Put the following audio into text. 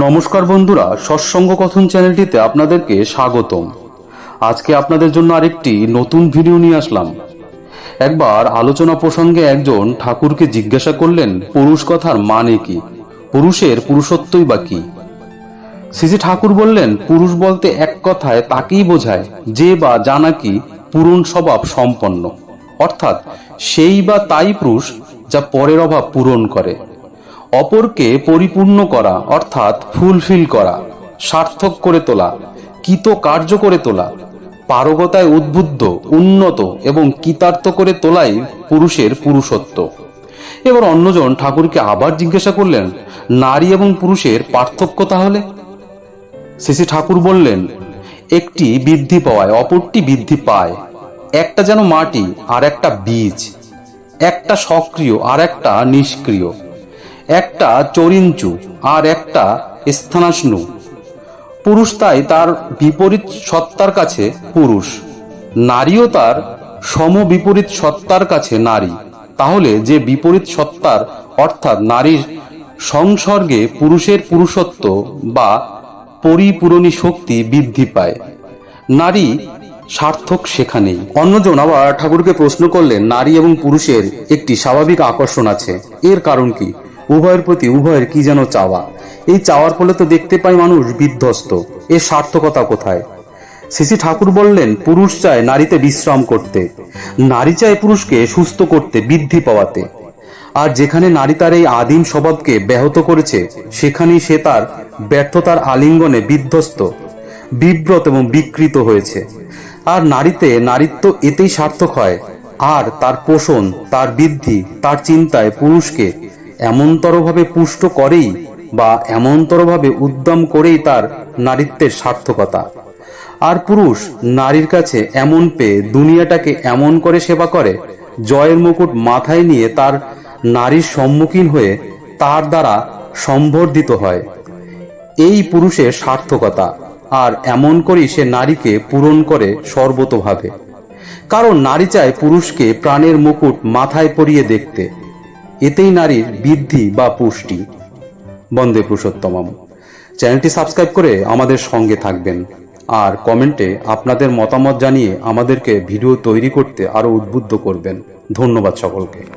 নমস্কার বন্ধুরা সৎসঙ্গ কথন চ্যানেলটিতে আপনাদেরকে স্বাগতম। আজকে আপনাদের জন্য আরেকটি নতুন ভিডিও নিয়ে আসলাম। একবার আলোচনা প্রসঙ্গে একজন ঠাকুরকে জিজ্ঞাসা করলেন, পুরুষ কথার মানে কি? পুরুষের পুরুষত্বই বা কি? শ্রীজি ঠাকুর বললেন, পুরুষ বলতে এক কথায় তাকেই বোঝায়, যে বা যা নাকি পূরণ স্বভাব সম্পন্ন। অর্থাৎ সেই বা তাই পুরুষ যা পরের অভাব পূরণ করে। অপরকে পরিপূর্ণ করা, অর্থাৎ ফুলফিল করা, সার্থক করে তোলা কৃত কার্য করে তোলা, পারগতায় উদ্বুদ্ধ, উন্নত এবং কৃতার্থ করে তোলাই পুরুষের পুরুষত্ব। এবার অন্যজন ঠাকুরকে আবার জিজ্ঞাসা করলেন, নারী এবং পুরুষের পার্থক্য তাহলে? শ্রী ঠাকুর বললেন, একটি বৃদ্ধি পাওয়ায় অপরটি বৃদ্ধি পায়। একটা যেন মাটি আর একটা বীজ। একটা সক্রিয় আর একটা নিষ্ক্রিয়। একটা চরিঞ্চু আর একটা স্থানাসনু। পুরুষ তাই তার বিপরীত সত্তার কাছে পুরুষ। নারীও তার সম বিপরীত সত্তার কাছে নারী। তাহলে যে বিপরীত সত্তার, অর্থাৎ নারীর সংসর্গে পুরুষের পুরুষত্ব বা পরিপূরণী শক্তি বৃদ্ধি পায়। নারী সার্থক সেখানেই। অন্যজন আবার ঠাকুরকে প্রশ্ন করলেন, নারী এবং পুরুষের একটি স্বাভাবিক আকর্ষণ আছে। এর কারণ কি? উভয়ের প্রতি উভয়ের কি যেন চাওয়া? এই চাওয়ার ফলে তো দেখতে পাই মানুষ বিধ্বস্ত। এর সার্থকতা কোথায়? শ্রী ঠাকুর বললেন, পুরুষ চায় নারীতে বিশ্রাম করতে। নারী চায় পুরুষকে সুস্থ করতে, বৃদ্ধি পাওয়াতে। আর যেখানে নারী তার এই আদিম স্বভাবকে ব্যাহত করেছে, সেখানেই সে তার ব্যর্থতার আলিঙ্গনে বিধ্বস্ত, বিব্রত এবং বিকৃত হয়েছে। আর নারীতে নারীত্ব এতেই সার্থক হয়। আর তার পোষণ, তার বৃদ্ধি, তার চিন্তায় পুরুষকে এমনতরভাবে পুষ্ট করেই বা এমনতরভাবে উদ্যম করেই তার নারীত্বের সার্থকতা। আর পুরুষ নারীর কাছে এমন পেয়ে দুনিয়াটাকে এমন করে সেবা করে, জয়ের মুকুট মাথায় নিয়ে তার নারীর সম্মুখীন হয়ে তার দ্বারা সম্বর্ধিত হয়। এই পুরুষের সার্থকতা আর এমন করেই সে নারীকে পূরণ করে সর্বতভাবে। কারণ নারী চায় পুরুষকে প্রাণের মুকুট মাথায় পরিয়ে দেখতে। এতেই নারীর বৃদ্ধি বা পুষ্টি। বন্দে পুরুষোত্তমম। চ্যানেলটি সাবস্ক্রাইব করে আমাদের সঙ্গে থাকবেন। আর কমেন্টে আপনাদের মতামত জানিয়ে আমাদেরকে ভিডিও তৈরি করতে আরও উদ্বুদ্ধ করবেন। ধন্যবাদ সকলকে।